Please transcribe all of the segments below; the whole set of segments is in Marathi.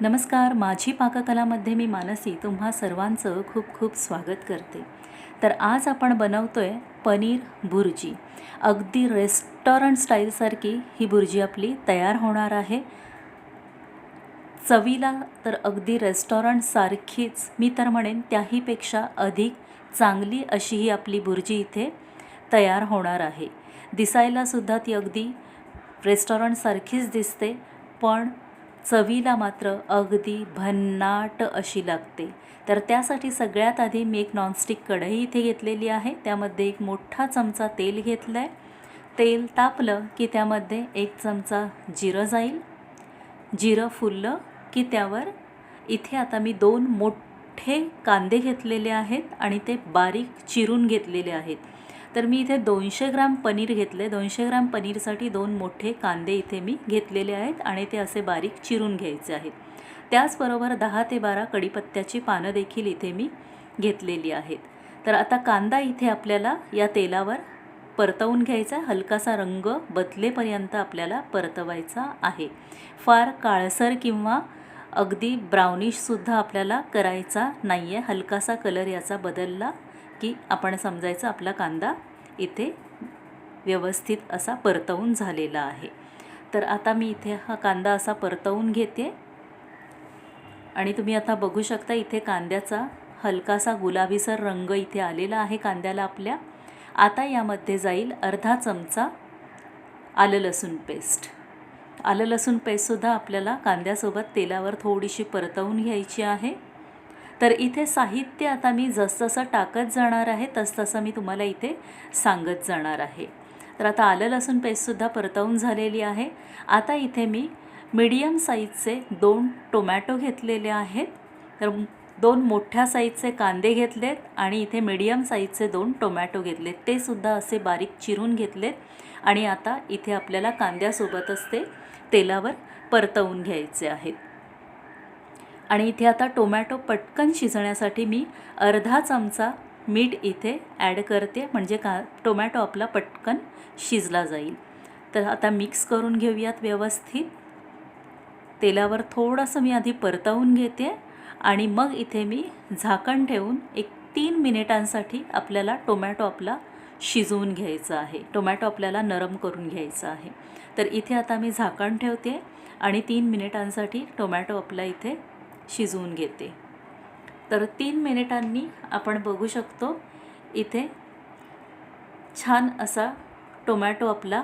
नमस्कार माझी पाककलामध्ये मी मानसी तुम्हा सर्वांचं खूप खूप स्वागत करते. तर आज आपण बनवतो आहे पनीर भुर्जी. अगदी रेस्टॉरंट स्टाईलसारखी ही भुर्जी आपली तयार होणार आहे. चवीला तर अगदी रेस्टॉरंटसारखीच मी तर म्हणेन त्याहीपेक्षा अधिक चांगली अशी ही आपली भुर्जी इथे तयार होणार आहे. दिसायलासुद्धा ती अगदी रेस्टॉरंटसारखीच दिसते पण चवीला मात्र अगदी भन्नाट अशी लागते. तर त्यासाठी सगळ्यात आधी मी एक नॉनस्टिक कढई इथे घेतलेली आहे. त्यामध्ये एक मोठा चमचा तेल घेतलं आहे तेल तापलं की त्यामध्ये एक चमचा जिरं जाईल. जिरं फुललं की त्यावर इथे आता मी दोन मोठे कांदे घेतलेले आहेत आणि ते बारीक चिरून घेतलेले आहेत. तर मी इथे दोनशे ग्राम पनीर घेतले. दोनशे ग्राम पनीरसाठी दोन मोठे कांदे इथे मी घेतलेले आहेत आणि ते असे बारीक चिरून घ्यायचे आहेत. त्याचबरोबर दहा ते बारा कढीपत्त्याची पानं देखील इथे मी घेतलेली आहेत. तर आता कांदा इथे आपल्याला या तेलावर परतवून घ्यायचा आहे. हलकासा रंग बदलेपर्यंत आपल्याला परतवायचा आहे. फार काळसर किंवा अगदी ब्राउनिशसुद्धा आपल्याला करायचा नाही आहे हलकासा कलर याचा बदलला की आपण समजायचं आपला कांदा इथे व्यवस्थित असा परतवून झालेला आहे. तर आता मी इथे हा कांदा असा परतवून घेते. आणि तुम्ही आता बघू शकता इथे कांद्याचा हलकासा गुलाबीसर रंग इथे आलेला आहे कांद्याला आपल्या. आता यामध्ये जाईल अर्धा चमचा आलं लसूण पेस्ट. आलं लसूण पेस्टसुद्धा आपल्याला कांद्यासोबत तेलावर थोडीशी परतवून घ्यायची आहे. तर इथे साहित्य आता मी जसजसं टाकत जाणार आहे तसतसं मी तुम्हाला इथे सांगत जाणार आहे. तर आता आलं लसूण पेस्टसुद्धा परतवून झालेली आहे. आता इथे मी मीडियम साईजचे दोन टोमॅटो घेतलेले आहेत. तर दोन मोठ्या साईजचे कांदे घेतलेत आणि इथे मीडियम साईजचे दोन टोमॅटो घेतलेत. ते सुद्धा असे बारीक चिरून घेतलेत आणि आता इथे आपल्याला कांद्यासोबतच ते तेलावर परतवून घ्यायचे आहेत. आणि इथे आता टोमॅटो पटकन शिजण्यासाठी मी अर्धा चमचा मीठ इथे ॲड करते म्हणजे का टोमॅटो आपला पटकन शिजला जाईल. तर आता मिक्स करून घेऊयात व्यवस्थित. तेलावर थोडंसं मी आधी परतवून घेते आणि मग इथे मी झाकण ठेवून एक तीन मिनिटांसाठी आपल्याला टोमॅटो आपला शिजवून घ्यायचा आहे. टोमॅटो आपल्याला नरम करून घ्यायचा आहे. तर इथे आता मी झाकण ठेवते आणि तीन मिनिटांसाठी टोमॅटो आपला इथे शिजवून घेते. तर तीन मिनिटांनी आपण बघू शकतो इथे छान असा टोमॅटो आपला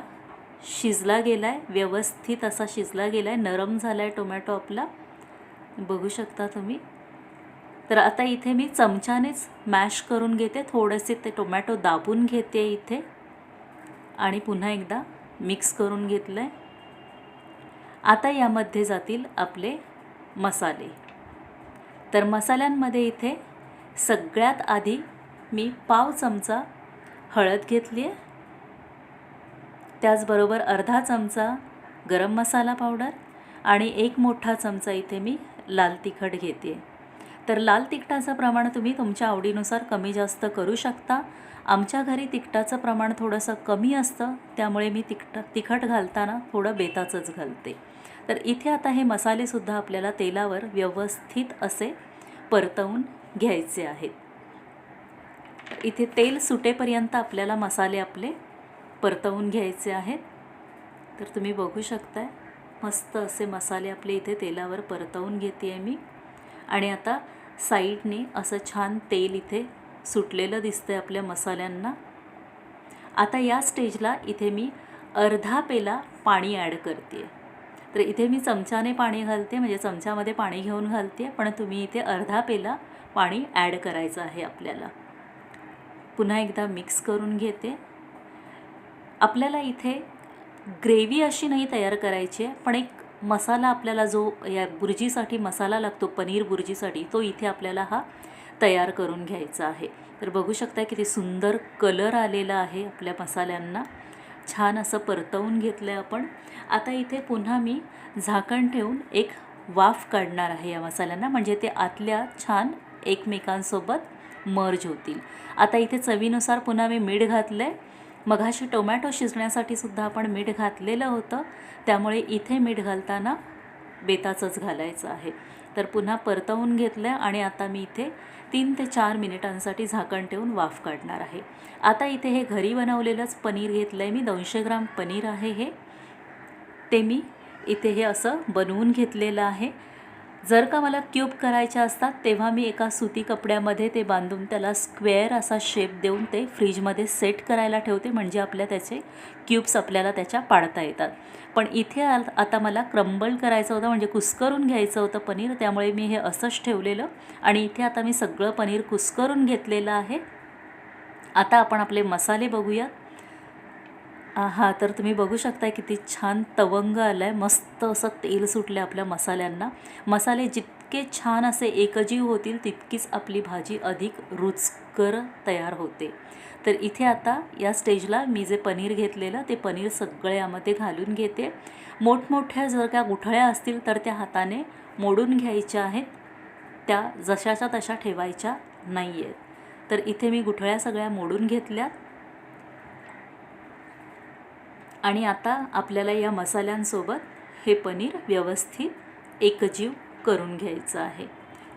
शिजला गेला आहे व्यवस्थित असा शिजला गेला आहे नरम झाला आहे टोमॅटो आपला. बघू शकता तुम्ही. तर आता इथे मी चमच्यानेच मॅश करून घेते थोडेसे ते टोमॅटो दाबून घेते इथे. आणि पुन्हा एकदा मिक्स करून घेतलं आहे आता यामध्ये जातील आपले मसाले. तर मसाल्यांमध्ये इथे सगळ्यात आधी मी पाव चमचा हळद घेतली आहे. त्याचबरोबर अर्धा चमचा गरम मसाला पावडर आणि एक मोठा चमचा इथे मी लाल तिखट घेते. तर लाल तिखटाचं प्रमाण तुम्ही तुमच्या आवडीनुसार कमी जास्त करू शकता. आमच्या घरी तिखटाचं प्रमाण थोडंसं कमी असतं त्यामुळे मी तिखट तिखट घालताना थोडं बेताचंच घालते. तर इथे आता हे मसालेसुद्धा आपल्याला तेलावर व्यवस्थित असे परतवून घ्यायचे आहेत. इथे तेल सुटेपर्यंत आपल्याला मसाले आपले परतवून घ्यायचे आहेत. तर तुम्ही बघू शकताय मस्त असे मसाले आपले इथे तेलावर परतवून घेते आहे मी. आणि आता साईडने असं छान तेल इथे सुटलेलं दिसतं आहे आपल्या मसाल्यांना. आता या स्टेजला इथे मी अर्धा पेला पाणी ॲड करते आहे तर इथे मी चमच्याने पाणी घालते म्हणजे चमच्यामध्ये पाणी घेऊन घालते पण तुम्ही इथे अर्धा पेला पाणी ॲड करायचं आहे आपल्याला. पुन्हा एकदा मिक्स करून घेते. आपल्याला इथे ग्रेव्ही अशी नाही तयार करायची आहे पण एक मसाला आपल्याला जो या बुर्जीसाठी मसाला लागतो पनीर बुर्जीसाठी तो इथे आपल्याला हा तयार करून घ्यायचा आहे. तर बघू शकता किती सुंदर कलर आलेला आहे आपल्या मसाल्यांना. छान असं परतवून घेतलं आहे आपण. आता इथे पुन्हा मी झाकण ठेवून एक वाफ काढणार आहे या मसाल्यांना म्हणजे ते आतल्या छान एकमेकांसोबत मर्ज होतील. आता इथे चवीनुसार पुन्हा मी मीठ घातलं आहे मघाशी टोमॅटो शिजण्यासाठी सुद्धा आपण मीठ घातलेलं होतं. त्यामुळे इथे मीठ घालताना बेताचंच घालायचं आहे. तर पुन्हा परतवून घेतलं आणि आता मी इथे तीन ते चार मिनिटांसाठी झाकण ठेवून वाफ काढणार आहे. आता इथे हे घरी बनवलेलंच पनीर घेतलं आहे मी. दोनशे ग्राम पनीर आहे हे. ते मी इथे हे असं बनवून घेतलेलं आहे. जर का मला क्यूब करायच्या असतात तेव्हा मी एका सुती कपड्यामध्ये ते बांधून त्याला स्क्वेअर असा शेप देऊन ते फ्रीजमध्ये सेट करायला ठेवते म्हणजे आपल्या त्याचे क्यूब्स आपल्याला त्याच्या पाडता येतात. पण इथे आ आता मला क्रंबल करायचं होतं म्हणजे कुस्करून घ्यायचं होतं पनीर त्यामुळे मी हे असंच ठेवलेलं. आणि इथे आता मी सगळं पनीर कुस्करून घेतलेलं आहे. आता आपण आपले मसाले बघूयात. हा तर तुम्ही बघू शकता किती छान तवंग आलं आहे मस्त असं तेल सुटलं आपल्या मसाल्यांना. मसाले जितके छान असे एकजीव होतील तितकीच आपली भाजी अधिक रुचकर तयार होते. तर इथे आता या स्टेजला मी जे पनीर घेतलेलं ते पनीर सगळं यामध्ये घालून घेते. मोठमोठ्या जर का गुठळ्या असतील तर त्या हाताने मोडून घ्यायच्या आहेत. त्या जशाच्या तशा ठेवायच्या नाही आहेत तर इथे मी गुठळ्या सगळ्या मोडून घेतल्यात. आणि आता आपल्याला या मसाल्यांसोबत हे पनीर व्यवस्थित एकजीव करून घ्यायचं आहे.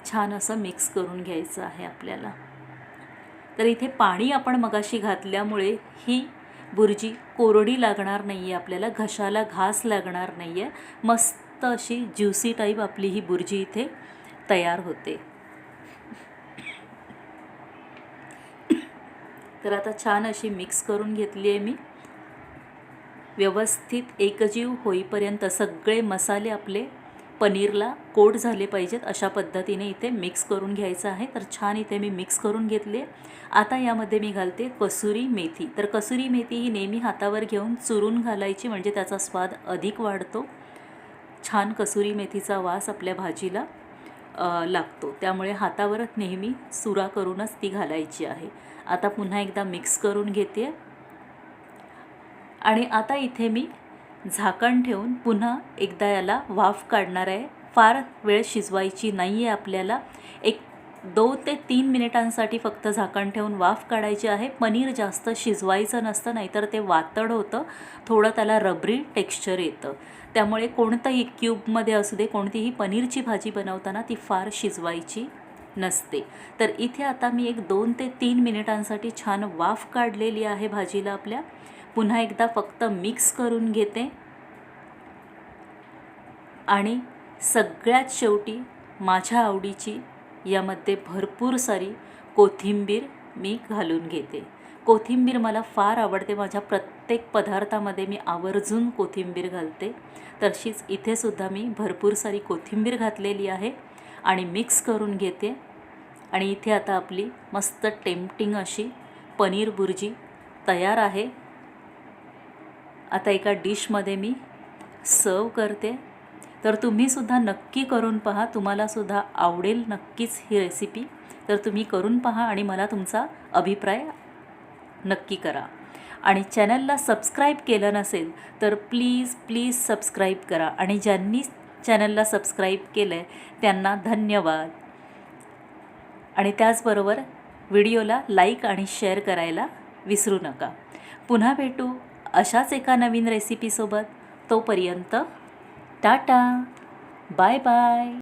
छान असं मिक्स करून घ्यायचं आहे आपल्याला. तर इथे पाणी आपण मगाशी घातल्यामुळे ही भुर्जी कोरडी लागणार नाही आहे आपल्याला घशाला घास लागणार नाही आहे मस्त अशी ज्युसी टाईप आपली ही भुर्जी इथे तयार होते. तर आता छान अशी मिक्स करून घेतली आहे मी. व्यवस्थित एकजीव होईपर्यंत सगळे मसाले आपले पनीरला कोट झाले पाहिजेत अशा पद्धतीने इथे मिक्स करून घ्यायचं आहे. तर छान इथे मी मिक्स करून घेतले आता यामध्ये मी घालते कसुरी मेथी. तर कसुरी मेथी ही नेहमी हातावर घेऊन चुरून घालायची म्हणजे त्याचा स्वाद अधिक वाढतो. छान कसुरी मेथीचा वास आपल्या भाजीला लागतो. त्यामुळे हातावर नेहमी सुरा करूनच ती घालायची आहे. आता पुन्हा एकदा मिक्स करून घेते आणि आता इथे मी झाकण ठेवून पुन्हा एकदा याला वाफ काढणार आहे. फार वेळ शिजवायची नाही आहे आपल्याला. एक दोन ते तीन मिनिटांसाठी फक्त झाकण ठेवून वाफ काढायची आहे. पनीर जास्त शिजवायचं नसतं नाहीतर ते वातड होतं. थोडं त्याला रबरी टेक्स्चर येतं. त्यामुळे कोणतंही क्यूबमध्ये असू दे कोणतीही पनीरची भाजी बनवताना ती फार शिजवायची नसते. तर इथे आता मी एक दोन ते तीन मिनिटांसाठी छान वाफ काढलेली आहे भाजीला आपल्या. पुन्हा एकदा फक्त मिक्स करून घेते. आणि सगळ्यात शेवटी माझ्या आवडीची यामध्ये भरपूर सारी कोथिंबीर मी घालून घेते. कोथिंबीर मला फार आवडते. माझ्या प्रत्येक पदार्थामध्ये मी आवर्जून कोथिंबीर घालते. तशीच इथेसुद्धा मी भरपूर सारी कोथिंबीर घातलेली आहे आणि मिक्स करून घेते. आणि इथे आता आपली मस्त टेम्पटिंग अशी पनीर बुर्जी तयार आहे. आता एका डिशमध्ये मी सर्व करते. तर तुम्हीसुद्धा नक्की करून पहा. तुम्हालासुद्धा आवडेल नक्कीच ही रेसिपी तर तुम्ही करून पहा आणि मला तुमचा अभिप्राय नक्की करा. आणि चॅनलला सबस्क्राईब केलं नसेल तर प्लीज प्लीज सबस्क्राईब करा. आणि ज्यांनी चॅनलला सबस्क्राईब केलं आहे त्यांना धन्यवाद. आणि त्याचबरोबर व्हिडिओला लाईक आणि शेअर करायला विसरू नका. पुन्हा भेटू. अशाच एका नवीन रेसिपीसोबत तोपर्यंत टाटा. Bye bye.